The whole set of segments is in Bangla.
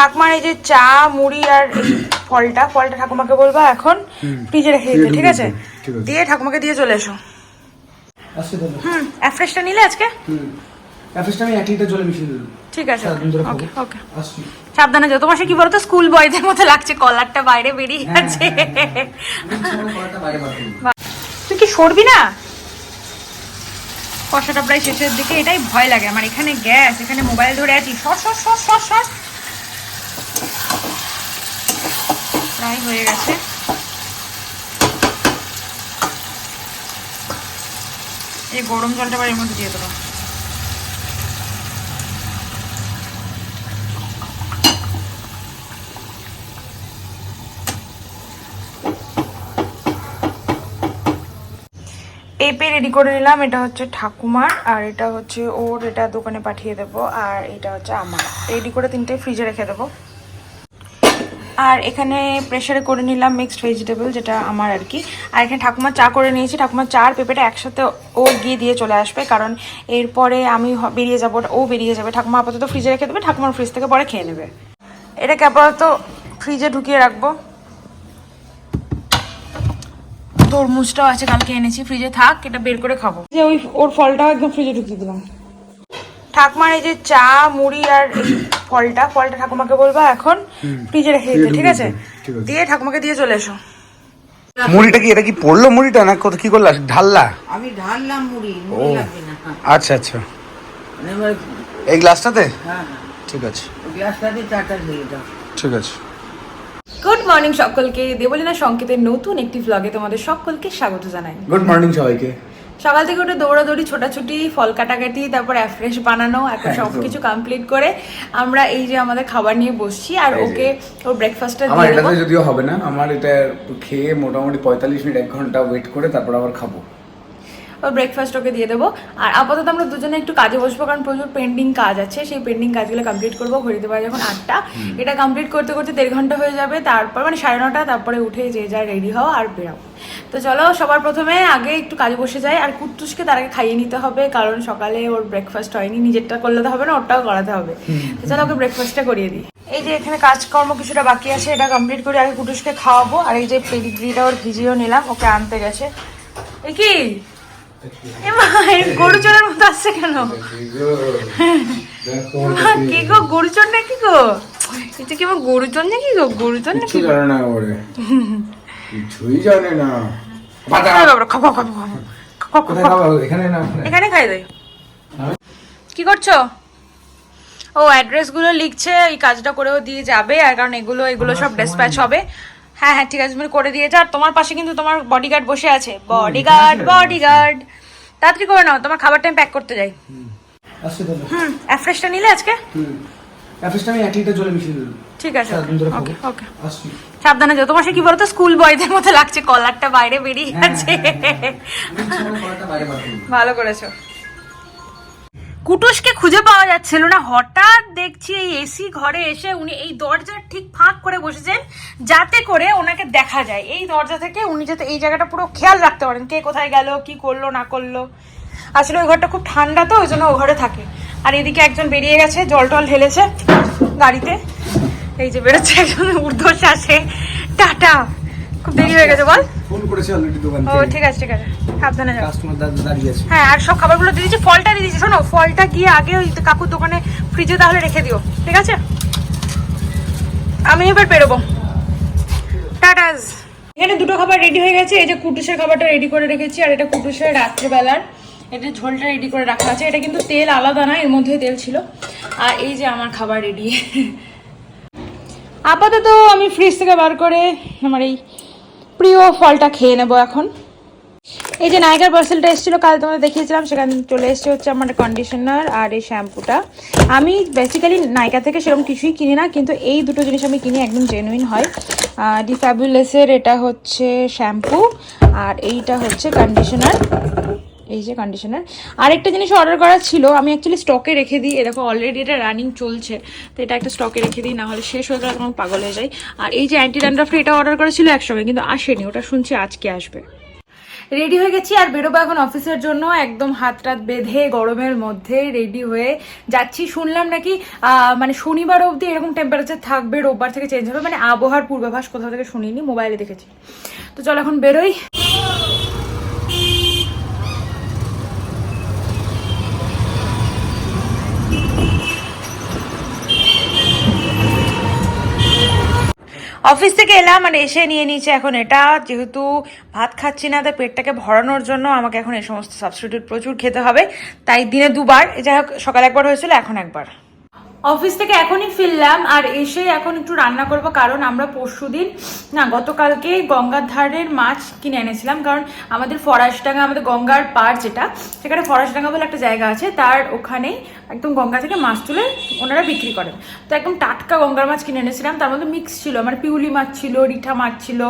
ঠাকুমার এই যে চা মুড়ি আর ফলটা ফলটা ঠাকুমাকে বলবা এখন ফ্রিজে রেখে দিতে ঠিক আছে? দিয়ে ঠাকুমাকে দিয়ে চলে এসো। হুম অ্যাফ্রেশটা নিলে আজকে? হুম। আমি এক লিটার জলে মিশিয়ে দিলাম ঠিক আছে। ওকে ওকে। সাবধানে যাও। তোমার সে কি বলতো? স্কুল বয়দের মতো লাগছে কলারটা বাইরে বেরিয়ে হ্যাঁ, গেছে বাইরে বার করব। তুই কি সরবি না? কষাটা প্রায় শেষের দিকে। এটাই ভয় লাগে। আমার এখানে গ্যাস এখানে মোবাইল ধরে আছি। সর সর সর সর সর প্রায় হয়ে গেছে। এই গরম জলটা এর মধ্যে দিয়ে দেবো। পেঁপে রেডি করে নিলাম, এটা হচ্ছে ঠাকুমার, আর এটা হচ্ছে ওর, এটা দোকানে পাঠিয়ে দেবো, আর এটা হচ্ছে আমার। রেডি করে তিনটে ফ্রিজে রেখে দেবো। আর এখানে প্রেশারে করে নিলাম মিক্সড ভেজিটেবল যেটা আমার আর কি। আর এখানে ঠাকুমা চা করে নিয়েছি। ঠাকুমা চা আর পেঁপেটা একসাথে ও গিয়ে দিয়ে চলে আসবে, কারণ এরপরে আমি বেরিয়ে যাব, ও বেরিয়ে যাবে। ঠাকুমা আপাতত ফ্রিজে রেখে দেবে, ঠাকুমার ফ্রিজ থেকে পরে খেয়ে নেবে। এটাকে আপাতত ফ্রিজে ঢুকিয়ে রাখব। তরমুজটাও আছে, কালকে এনেছি। ফ্রিজে থাক, এটা বের করে খাব। যে ওই, ওর ফলটাও একদম ফ্রিজে ঢুকিয়ে দিলাম। ঠাকুমার এই যে চা, মুড়ি আর ফলটা ফলটা ঠাকুমাকে বলবা এখন ফ্রিজে রেখে দিতে ঠিক আছে? দিয়ে ঠাকুমাকে দিয়ে চলে এসো। মুড়িটা কি এটা কি পড়ল মুড়িটা না কত কি করলা? ঢাললা? আমি ঢাললাম মুড়ি মুড়ি লাগবে না হ্যাঁ। আচ্ছা আচ্ছা। মানে এই গ্লাসটাতে? হ্যাঁ ঠিক আছে। গ্লাসটাতে চাটা ঢেলে দাও। ঠিক আছে। গুড মর্নিং সকলকে। দেবলিনা সংকেতের নতুন একটি ভ্লগে তোমাদের সকলকে স্বাগত জানাই। গুড মর্নিং সবাইকে। সকাল থেকে উঠে দৌড়াদৌড়ি ছোটাছুটি ফল কাটাকাটি তারপর অ্যাফ্রেশ বানানো এখন সব কিছু কমপ্লিট করে আমরা এই যে আমাদের খাবার নিয়ে বসছি আর ওকে ওর ব্রেকফাস্টটা আমার এটা এটাতে যদিও হবে না আমার এটা খেয়ে মোটামুটি পঁয়তাল্লিশ মিনিট এক ঘণ্টা ওয়েট করে তারপর আবার খাব। ওর ব্রেকফাস্ট ওকে দিয়ে দেবো। আর আপাতত আমরা দুজনে একটু কাজে বসবো কারণ প্রচুর পেন্ডিং কাজ আছে। সেই পেন্ডিং কাজগুলো কমপ্লিট করব। ঘড়িতে পারে যখন আটটা। এটা কমপ্লিট করতে করতে দেড় ঘণ্টা হয়ে যাবে। তারপর মানে সাড়ে নটা তারপরে উঠে যে যা রেডি হও আর বেরাও তো চলো সবার প্রথমে আগে একটু কাজে বসে যাই। আর কুট্টুসকে তার আগে খাইয়ে নিতে হবে কারণ সকালে ওর ব্রেকফাস্ট হয়নি। নিজেরটা করলে তো হবে না ওরটাও করাতে হবে। তো চলো ওকে ব্রেকফাস্টটা করিয়ে দিই। এই যে এখানে কাজকর্ম কিছুটা বাকি আছে এটা কমপ্লিট করে আগে কুটুসকে খাওয়াবো। আর এই যে পেডিগ্রিটা ওর ভিজিয়েও নিলাম ওকে আনতে গেছে। এ কি গরু চোরের মতো আসছে কেন? কি গো গরু চোর নাকি গো? এটা কি আমার গরু চোর নাকি গো? গরু চোর নাকি কিছু জানে না ওরে। কিছুই জানে না। বাবা। খাব? এখানে না এখানে। খাই দেয় কি করছ? ও অ্যাড্রেসগুলো লিখছে এই কাজটা করেও দিয়ে যাবে আর কারণ এগুলো এগুলো সব ডিসপ্যাচ হবে। হ্যাঁ হ্যাঁ ঠিক আছে তুমি করে দিয়েছ। আর তোমার পাশে কিন্তু তোমার বডিগার্ড বসে আছে। বডিগার্ড বডিগার্ড তাড়াতাড়ি করে নাও তোমার খাবার টাইম প্যাক করতে যাই। হুম অ্যাফ্রেশটা নিলে আজকে? হুম অ্যাফেসটা আমি এক লিটার জলে মিশিয়ে দিলাম। ঠিক আছে ওকে ওকে আসছি। সাবধানে যাও। তোমার সে কি বলতো? স্কুল বয়দের মতো লাগছে কলারটা বাইরে বেরিয়ে হ্যাঁ, বাইরে বার করব। ভালো করেছ। কুটুসকে খুঁজে পাওয়া যাচ্ছিল না। হঠাৎ দেখছি এই এসি ঘরে এসে উনি এই দরজার ঠিক ফাঁক করে বসেছেন, যাতে করে ওনাকে দেখা যায়। এই দরজা থেকে উনি যাতে এই জায়গাটা পুরো খেয়াল রাখতে পারেন, কে কোথায় গেল, কি করল, না করল। আসলে ওই ঘরটা খুব ঠান্ডা তো, ওই জন্য ও ঘরে থাকে। আর এদিকে একজন বেরিয়ে গেছে, জল টল ঢেলেছে গাড়িতে। এই যে বেরোচ্ছে একজন ঊর্ধ্বশ্বাসে। টাটা! খুব দেরি হয়ে গেছে বল। ফোন করেছে অলরেডি দোকান ও ঠিক আছে ঠিক আছে। সাবধানে যাও। কাস্টমার দাঁড়িয়ে আছে। হ্যাঁ আর সব খাবারগুলো দিয়ে দিচ্ছি ফলটা দিয়ে দিচ্ছি শোনো ফলটা গিয়ে আগে ওই কাকুর দোকানে ফ্রিজে তাহলে রেখে দিও ঠিক আছে? আমি এবার বেরোবো টাটাস। এখানে দুটো খাবার রেডি হয়ে গেছে এই যে কুটুসের খাবারটা রেডি করে রেখেছি আর এটা কুটুসের রাত্রেবেলার। এটা ঝোলটা রেডি করে রাখা আছে এটা কিন্তু তেল আলাদা না এর মধ্যে তেল ছিল। আর এই যে আমার খাবার রেডি আপাতত আমি ফ্রিজ থেকে বার করে আমার এই প্রিয় ফলটা খেয়ে নেব এখন। এই যে নাইকার পার্সেলটা এসেছিল, কাল তোমাদের দেখিয়েছিলাম, সেখানে চলে এসছে হচ্ছে আমার কন্ডিশনার আর এই শ্যাম্পুটা। আমি বেসিক্যালি নাইকা থেকে সেরকম কিছুই কিনি না, কিন্তু এই দুটো জিনিস আমি কিনি, একদম জেনুইন হয়। ডিফ্যাবুলেসের এটা হচ্ছে শ্যাম্পু, আর এইটা হচ্ছে কন্ডিশনার এই যে কন্ডিশনার আরেকটা জিনিস অর্ডার করা ছিল, আমি অ্যাকচুয়ালি স্টকে রেখে দিই। এরকম অলরেডি এটা রানিং চলছে, তো এটা একটা স্টকে রেখে দিই না হলে শেষ হয়ে গেলে তখন পাগল হয়ে যায় আর এই যে অ্যান্টি ড্যান্ড্রাফটা এটা অর্ডার করা ছিল একসঙ্গে, কিন্তু আসেনি, ওটা শুনছি আজকে আসবে। রেডি হয়ে গেছি আর বেরোবো এখন অফিসের জন্য, একদম হাত টাত বেঁধে গরমের মধ্যে রেডি হয়ে যাচ্ছি। শুনলাম নাকি মানে শনিবার অবধি এরকম টেম্পারেচার থাকবে, রোববার থেকে চেঞ্জ হবে মানে আবহাওয়ার পূর্বাভাস কোথাও থেকে শুনিনি মোবাইলে দেখেছি। তো চলো এখন বেরোই। অফিস থেকে এলাম আর এসে নিয়ে নিয়েছে এখন এটা। যেহেতু ভাত খাচ্ছি না, তাই পেটটাকে ভরানোর জন্য আমাকে এখন এই সমস্ত সাবস্টিটিউট প্রচুর খেতে হবে। তাই দিনে দুবার, যাই হোক, সকাল একবার হয়েছিল, এখন একবার। অফিস থেকে এখনই ফিরলাম, আর এসে এখন একটু রান্না করব, কারণ আমরা পরশুদিন না, গতকালকে গঙ্গার ধারের মাছ কিনে এনেছিলাম, কারণ আমাদের ফরাসডাঙ্গা, আমাদের গঙ্গার পার যেটা, সেখানে ফরাসডাঙ্গা বলে একটা জায়গা আছে, তার ওখানেই একদম গঙ্গা থেকে মাছ তুলে ওনারা বিক্রি করেন। তো একদম টাটকা গঙ্গার মাছ কিনে এনেছিলাম, তার মধ্যে মিক্স ছিল মানে পিউলি মাছ ছিল, রিঠা মাছ ছিল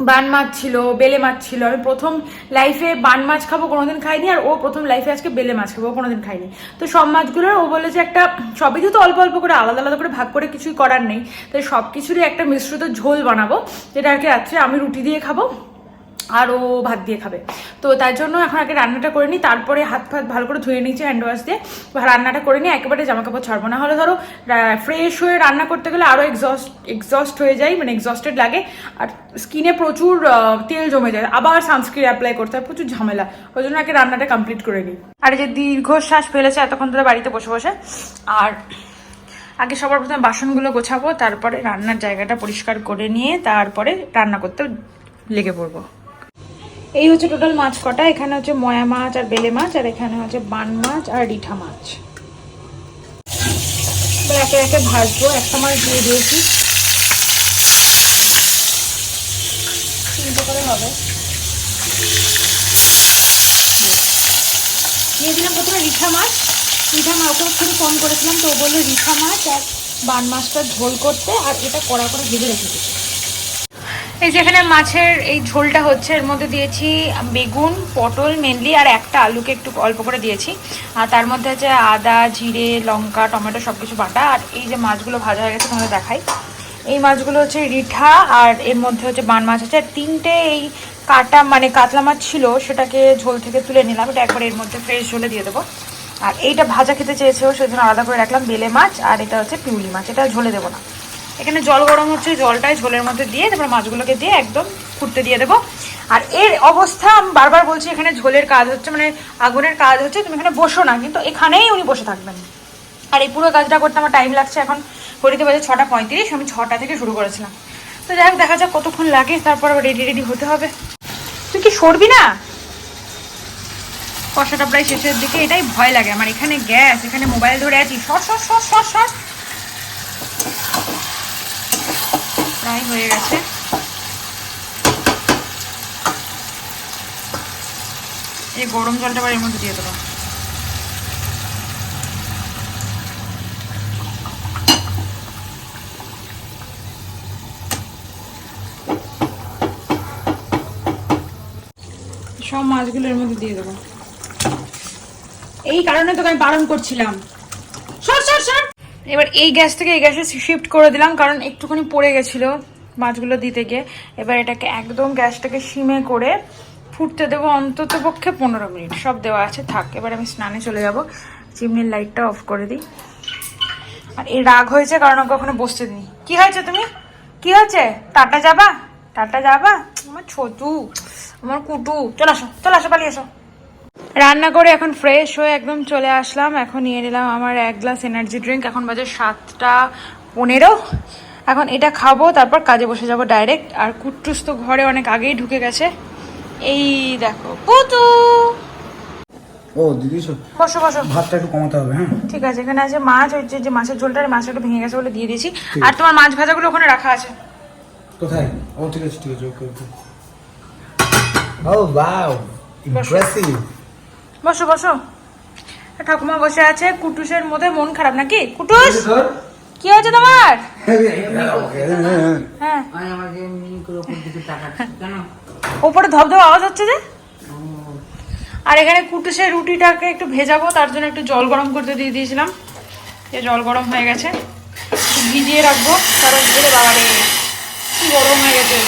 বান মাছ ছিল বেলে মাছ ছিল আমি প্রথম লাইফে বান মাছ খাব কোনোদিন খাইনি, আর ও প্রথম লাইফে আজকে বেলে মাছ খাব কোনোদিন খাইনি। তো সব মাছগুলো ও বলে যে একটা, সবই তো অল্প অল্প করে, আলাদা আলাদা করে ভাগ করে কিছুই করার নেই। তাই সব কিছুরই একটা মিশ্রিত ঝোল বানাবো, যেটা আর কি রাত্রে আমি রুটি দিয়ে খাব। আর ও ভাত দিয়ে খাবে। তো তার জন্য এখন আগে রান্নাটা করে নিই, তারপরে হাত ফাত ভালো করে ধুয়ে নিয়েছি হ্যান্ড ওয়াশ দিয়ে। রান্নাটা করে নিই একেবারে জামা কাপড় ছাড়বো। না হলে ধরো ফ্রেশ হয়ে রান্না করতে গেলে আরও এক্সস্ট এক্সস্ট হয়ে যায় মানে এক্সস্টেড লাগে। আর স্কিনে প্রচুর তেল জমে যায়। আবার সানস্ক্রিন অ্যাপ্লাই করতে হয়, প্রচুর ঝামেলা। ওই জন্য আগে রান্নাটা কমপ্লিট করে নিই। আর যে দীর্ঘশ্বাস ফেলেছে এতক্ষণ ধরে বাড়িতে বসে বসে, আর আগে সবার প্রথমে বাসনগুলো গোছাবো, তারপরে রান্নার জায়গাটা পরিষ্কার করে নিয়ে তারপরে রান্না করতে লেগে পড়ব। এই হচ্ছে টোটাল মাছ কটা? এখানে হচ্ছে ময়া মাছ আর বেলে মাছ, আর এখানে হচ্ছে বান মাছ আর রিঠা মাছ। একে একে ভাজবো, একটা মাছ দিয়ে দিয়েছি। করে হবে। দিয়ে দিলাম প্রথমে রিঠা মাছ। রিঠা মাছ ওকে খুবই কম করেছিলাম, তো বলল রিঠা মাছ আর বান মাছটা ঝোল করতে, আর এটা কড়া করে ভেজে রেখে দিচ্ছি। এই যেখানে মাছের এই ঝোলটা হচ্ছে, এর মধ্যে দিয়েছি বেগুন, পটল মেনলি আর একটা আলুকে একটু অল্প করে দিয়েছি। আর তার মধ্যে আছে আদা, জিরে, লঙ্কা, টমেটো সব কিছু বাটা। আর এই যে মাছগুলো ভাজা হয়ে গেছে, তোমাদের দেখাই। এই মাছগুলো হচ্ছে রিঠা, আর এর মধ্যে হচ্ছে বান মাছ আছে। আর তিনটে এই কাটা মানে কাতলা মাছ ছিল, সেটাকে ঝোল থেকে তুলে নিলাম। এটা একবার এর মধ্যে ফ্রেশ ঝোলে দিয়ে দেবো। আর এইটা ভাজা খেতে চেয়েছেও সেজন্য আলাদা করে রাখলাম বেলে মাছ, আর এটা হচ্ছে পিউলি মাছ। এটা ঝোলে দেবো না। এখানে জল গরম হচ্ছে, জলটাই ঝোলের মধ্যে দিয়ে তারপর মাছগুলোকে দিয়ে একদম ফুটতে দিয়ে দেবো। আর এর অবস্থা আমি বারবার বলছি, এখানে ঝোলের কাজ হচ্ছে মানে আগুনের কাজ হচ্ছে, তুমি এখানে বসো না, কিন্তু এখানেই উনি বসে থাকবেন। আর এই পুরো কাজটা করতে আমার টাইম লাগছে, এখন ঘড়িতে বাজে ছটা পঁয়ত্রিশ, আমি ছটা থেকে শুরু করেছিলাম। তো যাই দেখা যাক কতক্ষণ লাগে, তারপর আবার রেডি রেডি হতে হবে। তুই কি সরবি না? কষাটা প্রায় শেষের দিকে, এটাই ভয় লাগে। আমার এখানে গ্যাস, এখানে মোবাইল ধরে আছি, সর সর সর সর শস প্রায় হয়ে গেছে। এই গরম জলটা আবার এর মধ্যে দিয়ে দেবো। সব মাছগুলো এর মধ্যে দিয়ে দেবো। এই কারণে তোকে আমি বারণ করছিলাম। এবার এই গ্যাস থেকে এই গ্যাসে শিফট করে দিলাম, কারণ একটুখানি পড়ে গেছিল মাছগুলো দিতে গিয়ে। এবার এটাকে একদম গ্যাসটাকে সিমে করে ফুটতে দেবো অন্তত পক্ষে পনেরো মিনিট। সব দেওয়া আছে, থাক, এবার আমি স্নানে চলে যাব। চিমনির লাইটটা অফ করে দিই। আর এই রাগ হয়েছে, কারণ ওকে ওখানে বসতে দিই কি হয়েছে তুমি? কি হয়েছে? টাটা যাবা? টাটা যাবা? আমার ছোটু, আমার কুটু। চলে আসো চলে আসো, পালিয়ে এসো রান্না করে এখন ফ্রেশ হয়ে একদম চলে আসলাম। এখন নিয়ে নিলাম আমার এক গ্লাস এনার্জি ড্রিঙ্ক এখন বাজে সাতটা পনেরো। এখন এটা খাব তারপর কাজে বসে যাব ডাইরেক্ট আর কুট্টুস তো ঘরে অনেক আগেই ঢুকে গেছে। এই দেখো পুতু ও দিদি বসো বসো। ভাতটা একটু কমাতে হবে হ্যাঁ? ঠিক আছে এখানে আছে মাছ হচ্ছে যে মাছের ঝোলটা মাছটা একটু ভেঙে গেছে বলে দিয়ে দিয়েছি। আর তোমার মাছ ভাজাগুলো ওখানে রাখা আছে। কোথায়? ও ঠিক আছে ঠিক আছে ওকে ওকে। ও ওয়াও ইমপ্রেসিভ বসো বসো। ঠাকুমা বসে আছে কুটুসের মধ্যে মন খারাপ নাকি? কুটুস! কি হয়েছে তোমার? হ্যাঁ। ওপর ধবধব আওয়াজ হচ্ছে যে? আর এখানে কুটুসের রুটিটাকে একটু ভেজাবো তার জন্য একটু জল গরম করতে দিয়ে দিয়েছিলাম। যে জল গরম হয়ে গেছে। ভিজিয়ে রাখব কারণ ধরে বাবারে কি গরম হয়ে গেছে।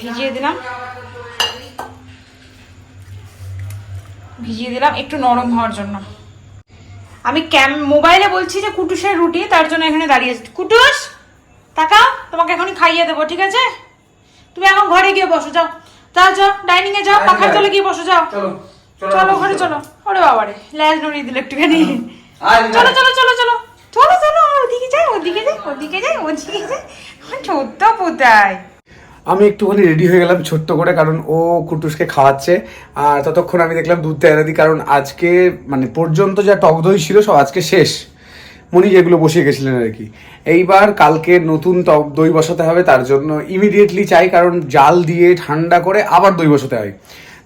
ভিজিয়ে দিলাম। ভিজিয়ে দিলাম একটু নরম হওয়ার জন্য। আমি ক্যাম মোবাইলে বলছি যে কুটুসের রুটি তার জন্য এখানে দাঁড়িয়ে আছি। কুটুস তাকাও তোমাকে এখনই খাইয়ে দেবো ঠিক আছে? তুমি এখন ঘরে গিয়ে বসো যাও। যাও যাও ডাইনিং এ যাও পাখার তলে গিয়ে বসো যাও। চলো ঘরে চলো। ওরে বাবারে ল্যাজ নড়িয়ে দিল একটুখানি। চলো চলো চলো চলো চলো। চলো ওদিকে যাই ওদিকে যাই ওদিকে যাই ওদিকে যাই ছোট্ট পোতায় আমি একটুখানি রেডি হয়ে গেলাম ছোট্ট করে, কারণ ও কুটুসকে খাওয়াচ্ছে। আর ততক্ষণ আমি দেখলাম দুধ তেয়ারা দিই কারণ আজকে মানে পর্যন্ত যা টক দই ছিল সব আজকে শেষ। মনি যেগুলো বসিয়ে গেছিলেন আর কি। এইবার কালকে নতুন টক দই বসাতে হবে, তার জন্য ইমিডিয়েটলি চাই, কারণ জাল দিয়ে ঠান্ডা করে আবার দই বসাতে হয়।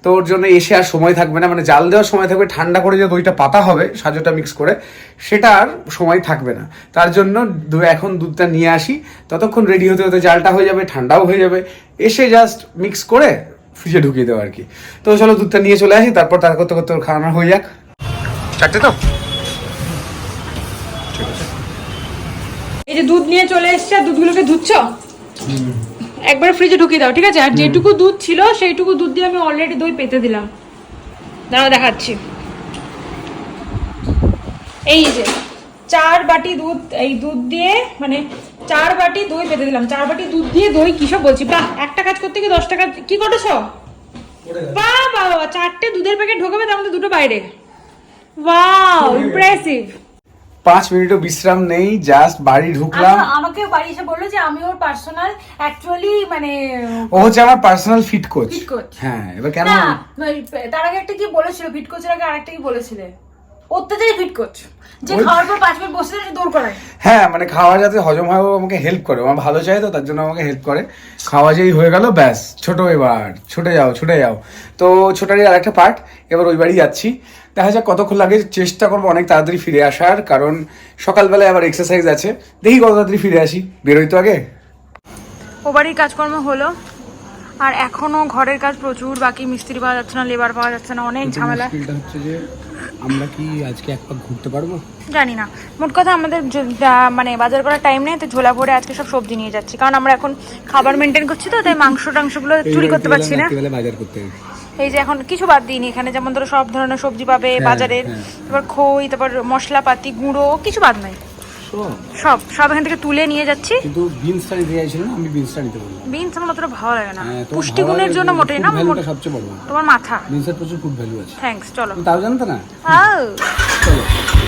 তো ওর জন্য এসে আর সময় থাকবে না মানে জাল দেওয়ার সময় থাকবে ঠান্ডা করে যে দইটা পাতা হবে সাজোটা মিক্স করে সেটা আর সময় থাকবে না। তার জন্য দু- এখন দুধটা নিয়ে আসি ততক্ষণ রেডি হতে হতে জালটা হয়ে যাবে ঠান্ডাও হয়ে যাবে এসে জাস্ট মিক্স করে ফ্রিজে ঢুকিয়ে দেওয়া আর কি। তো চলো দুধটা নিয়ে চলে আসি তারপর তার করতে করতে খাওয়ানো হয়ে যাক। চারটে তো? এই যে দুধ নিয়ে চলে এসছে আর দুধগুলোকে ধুচ্ছ? একবার ফ্রিজে ঢুকিয়ে দাও ঠিক আছে? আর যেটুকু দুধ ছিল সেইটুকু দুধ দিয়ে আমি অলরেডি দই পেতে দিলাম। দাঁড়াও দেখাচ্ছি। এই যে চার বাটি দুধ এই দুধ দিয়ে মানে চার বাটি দই পেতে দিলাম। চার বাটি দুধ দিয়ে দই কি সব বলছি? বাহ একটা কাজ করতে গিয়ে দশ টাকা কি করেছ? বাহ বাহ বাহ, চারটে দুধের প্যাকেট ঢোকাবে তার মধ্যে দুটো বাইরে। ওয়াও ইমপ্রেসিভ পাঁচ মিনিটও বিশ্রাম নেই জাস্ট বাড়ি ঢুকলাম। আচ্ছা, আমাকে বাড়ি এসে বলল যে আমি ওর পার্সোনাল অ্যাকচুয়ালি মানে ও হচ্ছে আমার পার্সোনাল ফিট কোচ হ্যাঁ এবার কেন তার আগে একটা কি বলেছিল ফিট কোচের আগে আরেকটা কি বলেছিলে? অত্যাচারী ফিট কোচ যে খাওয়ার পর পাঁচ মিনিট বসে থাকে দৌড় করায় হ্যাঁ মানে খাওয়া যাতে হজম হয় ও আমাকে হেল্প করে। আমার ভালো চাই তো তার জন্য আমাকে হেল্প করে। খাওয়া যেই হয়ে গেল ব্যাস ছোট এবার। ছুটে যাও ছুটে যাও। তো ছোটারই আর একটা পার্ট এবার ওই বাড়ি যাচ্ছি। দেখা যাক কতক্ষণ লাগে চেষ্টা করব অনেক তাড়াতাড়ি ফিরে আসার কারণ সকালবেলায় আবার এক্সারসাইজ আছে। দেখি কত তাড়াতাড়ি ফিরে আসি। বেরোই তো আগে। ও বাড়ির কাজকর্ম হলো। আর এখনও ঘরের কাজ প্রচুর বাকি মিস্ত্রি পাওয়া যাচ্ছে না লেবার পাওয়া যাচ্ছে না অনেক ঝামেলা। হচ্ছে যে আমরা কি আজকে এক পাক ঘুরতে পারব? জানি না। মোট কথা আমাদের মানে বাজার করার টাইম নেই তো ঝোলা ভরে আজকে সব সবজি নিয়ে যাচ্ছি। কারণ আমরা এখন খাবার মেনটেন করছি তো তাই মাংস টাংসগুলো চুরি করতে পারছি না। বাজার করতে। এই যে এখন কিছু বাদ দিইনি এখানে যেমন ধরো সব ধরনের সবজি পাবে বাজারের। তারপর খই তারপর মশলাপাতি গুঁড়ো কিছু বাদ নাই। সব। সব এখান থেকে তুলে নিয়ে যাচ্ছি। কিন্তু বিনসটা নিতে চাইছিল না আমি বিনসটা নিতে বললাম। বিনস আমার অতটা ভালো লাগে না। হ্যাঁ, পুষ্টিগুণের জন্য মোটেই না মোট- সবচেয়ে বড় তোমার মাথা। বিনসের প্রচুর ফুড ভ্যালু আছে। থ্যাঙ্কস চলো। তাও জানতো না? আও, চলো।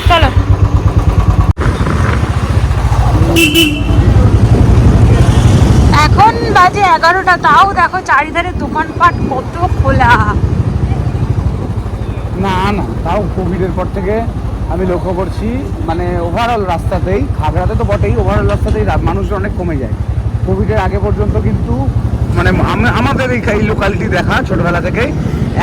চলো। এখন বাজে এগারোটা তাও দেখো চারিধারে দোকানপাট কত খোলা। না না তাও কোভিডের পর থেকে আমি লক্ষ্য করছি মানে ওভারঅল রাস্তাতেই, খাগড়াতে তো বটেই ওভারঅল রাস্তাতেই মানুষজন অনেক কমে যায়। কোভিডের আগে পর্যন্ত কিন্তু মানে আমাদের এই এই লোকালিটি দেখা ছোটবেলা থেকে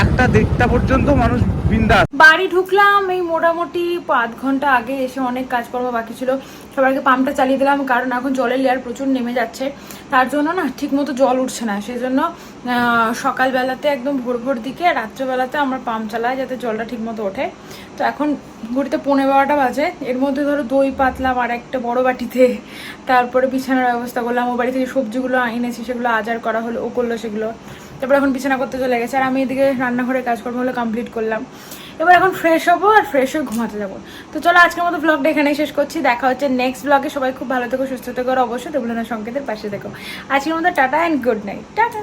একটা দেড়টা পর্যন্ত মানুষ বিন্দাস। বাড়ি ঢুকলাম, এই মোটামুটি আধ ঘণ্টা আগে এসে অনেক কাজকর্ম বাকি ছিল। সবাইকে পাম্পটা চালিয়ে দিলাম, কারণ এখন জলের লেয়ার প্রচুর নেমে যাচ্ছে। তার জন্য না ঠিক মতো জল উঠছে না সেই জন্য সকালবেলাতে একদম ভোর ভোর দিকে, রাত্রেবেলাতে আমরা পাম্প চালাই যাতে জলটা ঠিক মতো ওঠে। তো এখন ঘুরিতে পনেরো বারোটা বাজে, এর মধ্যে ধরো দই পাতলাম আর একটা বড় বাটিতে। তারপরে বিছানার ব্যবস্থা করলাম, ও বাড়ি থেকে সবজিগুলো এনেছি, সেগুলো আজার করা হলো, ও করল সেগুলো। তারপর এখন বিছানা করতে চলে গেছে। আর আমি এদিকে রান্নাঘরে কাজকর্মগুলো কমপ্লিট করলাম। এবার এখন ফ্রেশ হব আর ফ্রেশ হয়ে ঘুমাতে যাব। তো চলো আজকের মতো ব্লগটা এখানেই শেষ করছি। দেখা হচ্ছে নেক্সট ব্লগে সবাই খুব ভালো থেকো, সুস্থ থেকো, আর অবশ্যই দেবলনা সংকেতের পাশে দেখো আজকের মতো tata and good night tata.